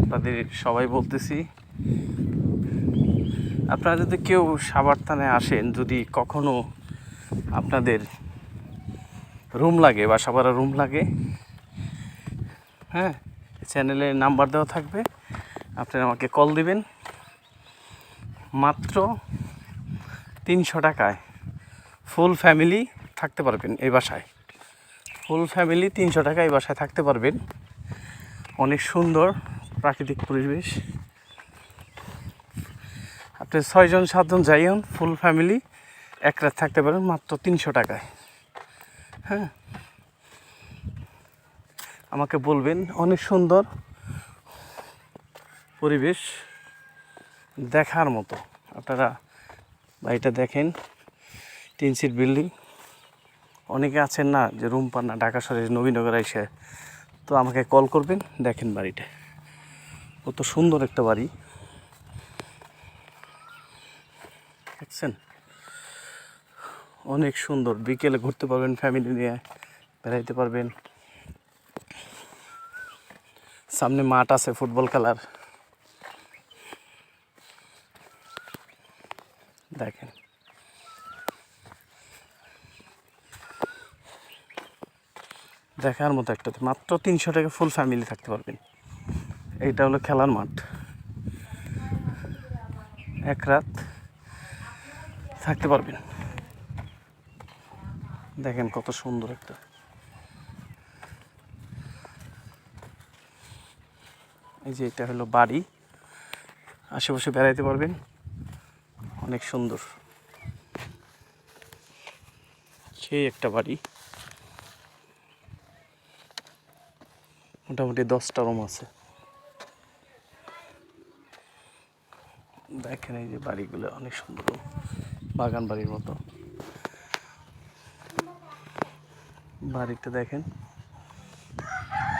আপনাদের সবাই বলতেছি। আপনারা যদি কেউ সাবার থানে আসেন, যদি কখনো আপনাদের রুম লাগে বা সাবারা রুম লাগে হ্যাঁ চ্যানেলে নাম্বার দেওয়া থাকবে আপনারা আমাকে কল দিবেন। মাত্র তিনশো টাকায় ফুল ফ্যামিলি থাকতে পারবেন এই বাসায়। ফুল ফ্যামিলি তিনশো টাকা এই বাসায় থাকতে পারবেন। অনেক সুন্দর প্রাকৃতিক পরিবেশ। আপনি ছয়জন, সাতজন যাইন ফুল ফ্যামিলি এক রাত থাকতে পারেন মাত্র তিনশো টাকায়। হ্যাঁ? আমাকে বলবেন, অনেক সুন্দর পরিবেশ দেখার মতো। আপনারা বাড়িটা দেখেন, তিন সিট বিল্ডিং অনেকে আছেন না যে রুম পান না ঢাকা শহরে নবীনগর এসে, তো আমাকে কল করবেন, দেখেন বাড়িটা। কত সুন্দর একটা বাড়ি। দেখছেন? অনেক সুন্দর। বিকেলে ঘুরতে পারবেন ফ্যামিলি নিয়ে বেড়াইতে পারবেন। সামনে মাঠ আছে, ফুটবল খেলার। দেখেন। দেখার মতো একটা মাত্র তিনশো টাকা ফুল ফ্যামিলি থাকতে পারবেন। এইটা হলো খেলার মাঠ। এক রাত থাকতে পারবেন। দেখেন কত সুন্দর একটা। এই যে এটা হলো বাড়ি। আশেপাশে বেড়াইতে পারবেন। অনেক সুন্দর। সেই একটা বাড়ি। মোটামুটি দশটা রুম আছে। দেখেন এই যে বাড়িগুলো অনেক সুন্দর, বাগান বাড়ির মতো। বাড়িটা দেখেন,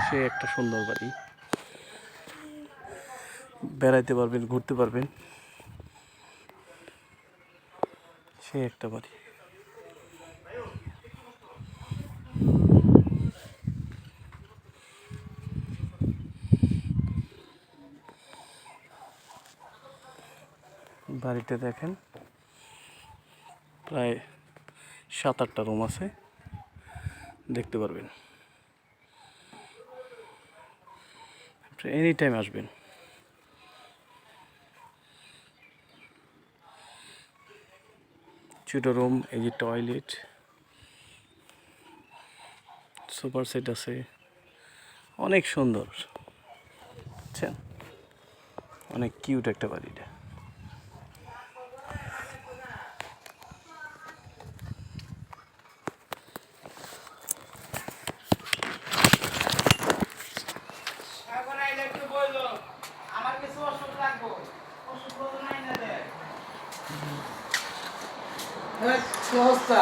সে একটা সুন্দর বাড়ি। বেড়াইতে পারবেন, ঘুরতে পারবেন। সে একটা বাড়ি। বাড়িতে দেখেন। প্রায় সাত আটটা রুম আছে। দেখতে পারবেন। এনি টাইম আসবেন। ছোটো রুম, এই যে টয়লেট সুপার সেট আছে। অনেক সুন্দর। বুঝছেন? অনেক কিউট একটা বাড়িটা কি অবস্থা?